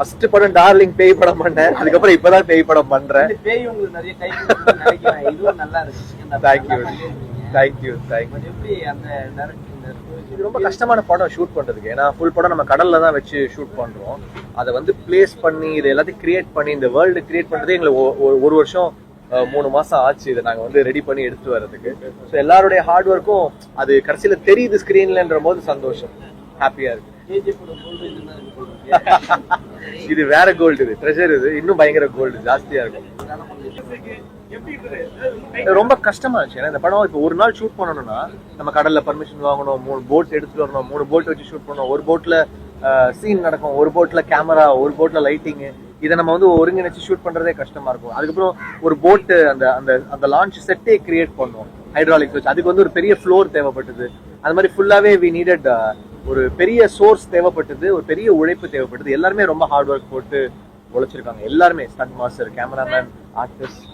First படம் darling பேய் படம் பண்ணேன். அதுக்கப்புறம் இப்பதான் பேய் படம் பண்றேன். பேய் உங்களுக்கு நிறைய கை நினைக்கிறேன். இதுவும் நல்லா இருக்கு தேங்க்யூ. தேங்க்யூ தேங்க்யூ பட் எப்படி அந்த இந்த இது ரொம்ப கஷ்டமான படம் ஷூட் பண்றதுக்கு. ஏன்னா ஃபுல் படம் நம்ம கடல்ல தான் வச்சு ஷூட் பண்றோம். அதை வந்து பிளேஸ் பண்ணி இது எல்லாத்தையும் கிரியேட் பண்ணி இந்த வேர்ல்டு கிரியேட் பண்றதே எங்களுக்கு ஒரு வருஷம் மூணு மாசம் ஆச்சு இதை நாங்க வந்து ரெடி பண்ணி எடுத்துட்டு வர்றதுக்கு. ஸோ எல்லாருடைய ஹார்ட் ஒர்க்கும் அது கடைசியில தெரியுது ஸ்கிரீன்லன்ற போது சந்தோஷம். ஹாப்பியா இருக்கு. இது வேற கோல்டு இது. ட்ரெஷர் இது. இன்னும் பயங்கர கோல்டு ஜாஸ்தியா இருக்கும். இது ரொம்ப கஷ்டமா இருந்துச்சு. ஏன்னா இந்த படம் இப்போ ஒரு நாள் ஷூட் பண்ணணும்னா நம்ம கடல்ல பர்மிஷன் வாங்கணும் மூணு போட் எடுத்துட்டு வரணும் மூணு போட் வச்சு ஷூட் பண்ணணும். ஒரு போட்ல சீன் நடக்கும் ஒரு போட்ல கேமரா ஒரு போட்ல லைட்டிங் இதை நம்ம வந்து ஒருங்கிணைச்சு ஷூட் பண்றதே கஷ்டமா இருக்கும். அதுக்கப்புறம் ஒரு போட்டு அந்த அந்த அந்த லான்ச் செட்டே கிரியேட் பண்ணுவோம் ஹைட்ராலிக்ஸ் வச்சு. அதுக்கு வந்து ஒரு பெரிய ஃப்ளோர் தேவைப்பட்டது. அது மாதிரி ஃபுல்லாவே வி நீடட் ஒரு பெரிய சோர்ஸ் தேவைப்பட்டது ஒரு பெரிய உழைப்பு தேவைப்பட்டது. எல்லாருமே ரொம்ப ஹார்ட் ஒர்க் போட்டு உழைச்சிருக்காங்க. எல்லாருமே ஸ்டண்ட் மாஸ்டர் கேமராமேன் ஆர்டிஸ்ட்